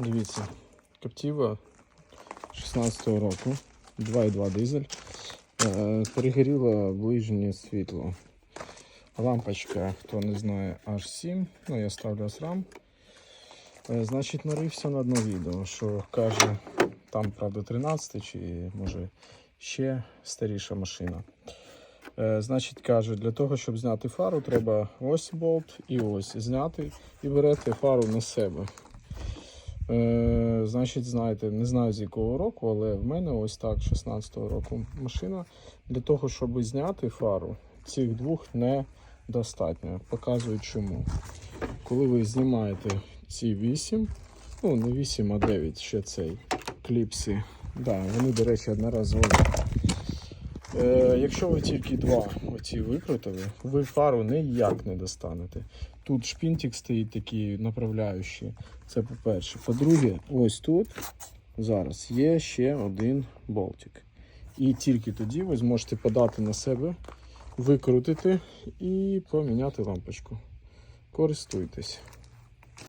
Дивіться, Captiva 16-го року, 2,2 дизель. Е, перегоріло ближнє світло. Лампочка, хто не знає, H7, ну я ставлю SRAM. Е, значить, нарився на одне відео, що каже, там, правда, 13 чи може ще старіша машина. Е, значить, каже, для того, щоб зняти фару, треба ось болт і ось зняти і берете фару на себе. Е, значить, знаєте, не знаю з якого року, але в мене ось так, 16-го року машина. Для того, щоб зняти фару, цих двох недостатньо. Показую чому. Коли ви знімаєте ці 8, ну не 8, а 9, ще цей кліпси. Да, вони, до речі, одноразові. Е, якщо ви тільки два оці викрутили, ви фару ніяк не достанете. Тут шпінтик стоїть такий направляючий. Це по-перше. По-друге, ось тут зараз є ще один болтик. І тільки тоді ви зможете подати на себе, викрутити і поміняти лампочку. Користуйтесь.